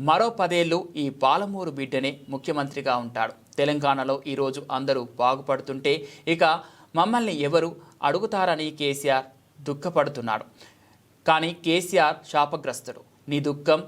మరో పదేళ్ళు ఈ పాలమూరు బిడ్డనే ముఖ్యమంత్రిగా ఉంటాడు. తెలంగాణలో ఈరోజు అందరూ బాగుపడుతుంటే ఇక మమ్మల్ని ఎవరు అడుగుతారని కేసీఆర్ దుఃఖపడుతున్నాడు. కానీ కేసీఆర్ శాపగ్రస్తుడు. నీ దుఃఖం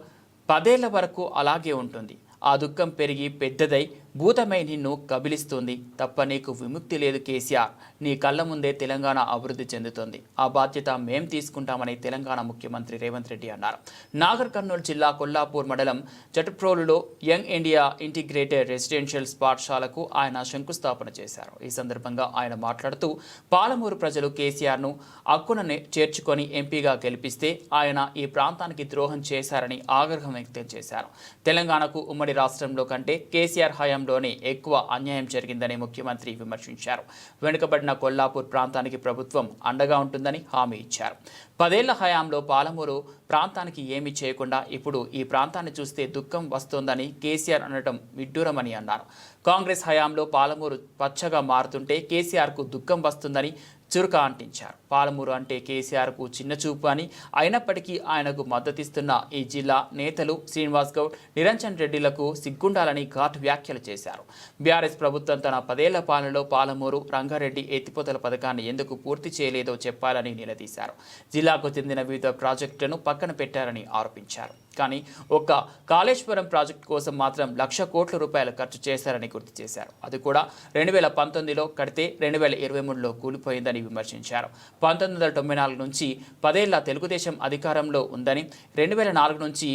పదేళ్ళ వరకు అలాగే ఉంటుంది. ఆ దుఃఖం పెరిగి పెద్దదై భూతమై నిన్ను కబిలిస్తుంది తప్ప నీకు విముక్తి లేదు కేసీఆర్ నీ కళ్ళ ముందే తెలంగాణ అభివృద్ధి చెందుతుంది. ఆ బాధ్యత మేం తీసుకుంటామని తెలంగాణ ముఖ్యమంత్రి రేవంత్ రెడ్డి అన్నారు. నాగర్ కర్నూలు జిల్లా కొల్లాపూర్ మండలం చటప్రోలులో యంగ్ ఇండియా ఇంటిగ్రేటెడ్ రెసిడెన్షియల్ పాఠశాలకు ఆయన శంకుస్థాపన చేశారు. ఈ సందర్భంగా ఆయన మాట్లాడుతూ పాలమూరు ప్రజలు కేసీఆర్ను అక్కున చేర్చుకొని ఎంపీగా గెలిపిస్తే ఆయన ఈ ప్రాంతానికి ద్రోహం చేశారని ఆగ్రహం వ్యక్తం చేశారు. తెలంగాణకు ఉమ్మడి రాష్ట్రంలో కంటే కేసీఆర్ హయాంలోనే ఎక్కువ అన్యాయం జరిగిందని ముఖ్యమంత్రి విమర్శించారు. వెనుకబడిన కొల్లాపూర్ ప్రాంతానికి ప్రభుత్వం అండగా ఉంటుందని హామీ ఇచ్చారు. పదేళ్ళ హయాంలో పాలమూరు ప్రాంతానికి ఏమీ చేయకుండా ఇప్పుడు ఈ ప్రాంతాన్ని చూస్తే దుఃఖం వస్తోందని కేసీఆర్ అనడం విడ్డూరమని అన్నారు. కాంగ్రెస్ హయాంలో పాలమూరు పచ్చగా మారుతుంటే కేసీఆర్కు దుఃఖం వస్తుందని చురుక అంటించారు. పాలమూరు అంటే కేసీఆర్కు చిన్న చూపు అని అయినప్పటికీ ఆయనకు మద్దతిస్తున్న ఈ జిల్లా నేతలు శ్రీనివాస్ గౌడ్ నిరంజన్ రెడ్డిలకు సిగ్గుండాలని ఘాటు వ్యాఖ్యలు చేశారు. బీఆర్ఎస్ ప్రభుత్వం తన పదేళ్ళ పాలనలో పాలమూరు రంగారెడ్డి ఎత్తిపోతల పథకాన్ని ఎందుకు పూర్తి చేయలేదో చెప్పాలని నిలదీశారు. జిల్లాకు చెందిన వివిధ ప్రాజెక్టులను పక్కన పెట్టారని ఆరోపించారు. కానీ ఒక్క కాళేశ్వరం ప్రాజెక్టు కోసం మాత్రం లక్ష కోట్ల రూపాయలు ఖర్చు చేశారని గుర్తు చేశారు. అది కూడా రెండు వేల పంతొమ్మిదిలో కడితే రెండు వేల ఇరవై మూడులో కూలిపోయిందని విమర్శించారు. పంతొమ్మిది వందల తొంభై నాలుగు నుంచి పదేళ్ళ తెలుగుదేశం అధికారంలో ఉందని రెండు వేల నాలుగు నుంచి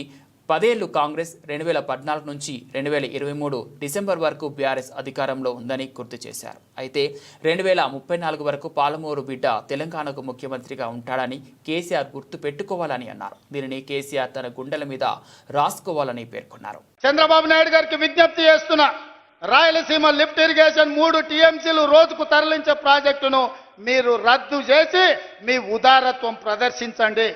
పదేళ్ళు కాంగ్రెస్ రెండు వేల పద్నాలుగు నుంచి రెండు వేల ఇరవై మూడు డిసెంబర్ వరకు బీఆర్ఎస్ అధికారంలో ఉందని గుర్తు చేశారు. అయితే రెండు వేల ముప్పై నాలుగు వరకు పాలమూరు బిడ్డ తెలంగాణకు ముఖ్యమంత్రిగా ఉంటాడని కేసీఆర్ గుర్తు పెట్టుకోవాలని అన్నారు. దీనిని కేసీఆర్ తన గుండెల మీద రాసుకోవాలని పేర్కొన్నారు. చంద్రబాబు నాయుడు గారికి విజ్ఞప్తి చేస్తున్నా రాయలసీమ లిఫ్ట్ ఇరిగేషన్ మూడు టీఎంసీలు రోజుకు తరలించే ప్రాజెక్టును మీరు రద్దు చేసి మీ ఉదారత్వం ప్రదర్శించండి.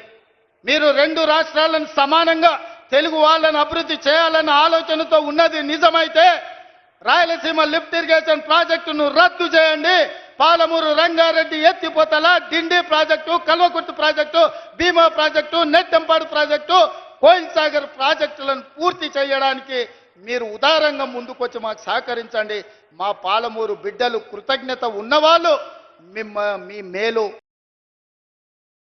మీరు రెండు రాష్ట్రాలను సమానంగా తెలుగు వాళ్ళని అభివృద్ధి చేయాలన్న ఆలోచనతో ఉన్నది నిజమైతే రాయలసీమ లిఫ్ట్ ఇరిగేషన్ ప్రాజెక్టును రద్దు చేయండి. పాలమూరు రంగారెడ్డి ఎత్తిపోతల Dindi project Kalwakurthy project Bhima project Nettempadu project Koil Sagar ప్రాజెక్టులను పూర్తి చేయడానికి మీరు ఉదారంగా ముందుకొచ్చి మాకు సహకరించండి. మా పాలమూరు బిడ్డలు కృతజ్ఞత ఉన్నవాళ్ళు మిమ్మ మీ మేలు